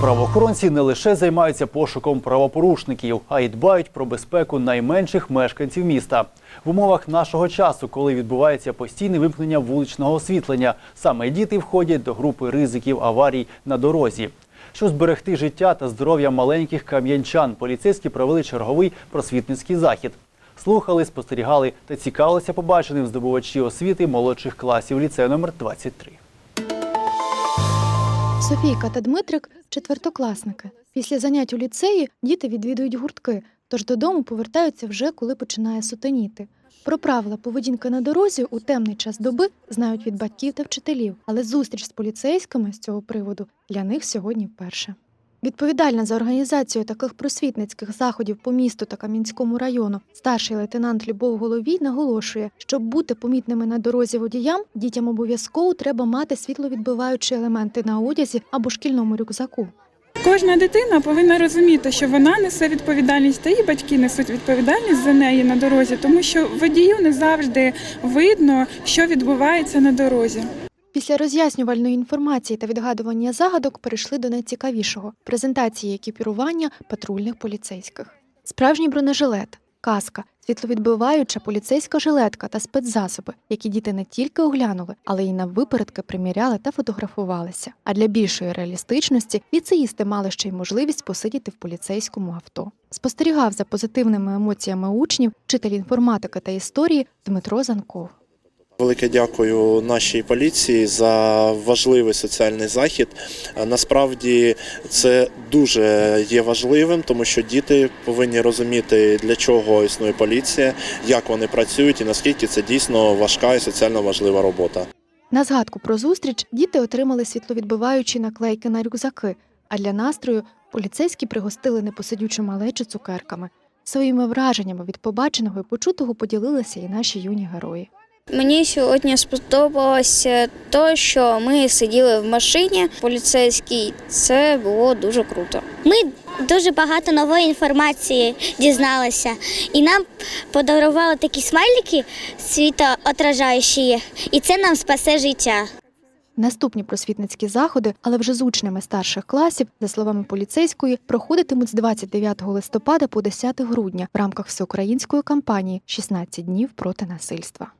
Правоохоронці не лише займаються пошуком правопорушників, а й дбають про безпеку найменших мешканців міста. В умовах нашого часу, коли відбувається постійне вимкнення вуличного освітлення, саме діти входять до групи ризиків аварій на дорозі. Щоб зберегти життя та здоров'я маленьких кам'янчан, поліцейські провели черговий просвітницький захід. Слухали, спостерігали та цікавилися побаченим здобувачі освіти молодших класів ліцею номер 23. Софійка та Дмитрик четвертокласники. Після занять у ліцеї діти відвідують гуртки, тож додому повертаються вже коли починає сутеніти. Про правила поведінки на дорозі у темний час доби знають від батьків та вчителів, але зустріч з поліцейськими з цього приводу для них сьогодні вперше. Відповідальна за організацію таких просвітницьких заходів по місту та Кам'янському району старший лейтенант Любов Головій наголошує, щоб бути помітними на дорозі водіям, дітям обов'язково треба мати світловідбиваючі елементи на одязі або шкільному рюкзаку. Кожна дитина повинна розуміти, що вона несе відповідальність, та і батьки несуть відповідальність за неї на дорозі, тому що водію не завжди видно, що відбувається на дорозі. Після роз'яснювальної інформації та відгадування загадок перейшли до найцікавішого презентації екіпірування патрульних поліцейських. Справжній бронежилет, каска, світловідбиваюча поліцейська жилетка та спецзасоби, які діти не тільки оглянули, але й на випередки приміряли та фотографувалися. А для більшої реалістичності ліцеїсти мали ще й можливість посидіти в поліцейському авто. Спостерігав за позитивними емоціями учнів вчитель інформатики та історії Дмитро Занков. Велике дякую нашій поліції за важливий соціальний захід. Насправді це дуже є важливим, тому що діти повинні розуміти, для чого існує поліція, як вони працюють і наскільки це дійсно важка і соціально важлива робота. На згадку про зустріч діти отримали світловідбиваючі наклейки на рюкзаки, а для настрою поліцейські пригостили непосидючу малечу цукерками. Своїми враженнями від побаченого і почутого поділилися і наші юні герої. Мені сьогодні сподобалося те, що ми сиділи в машині поліцейській. Це було дуже круто. Ми дуже багато нової інформації дізналися, і нам подарували такі смайлики світоотражаючі, і це нам спасе життя. Наступні просвітницькі заходи, але вже з учнями старших класів, за словами поліцейської, проходитимуть з 29 листопада по 10 грудня в рамках всеукраїнської кампанії «16 днів проти насильства.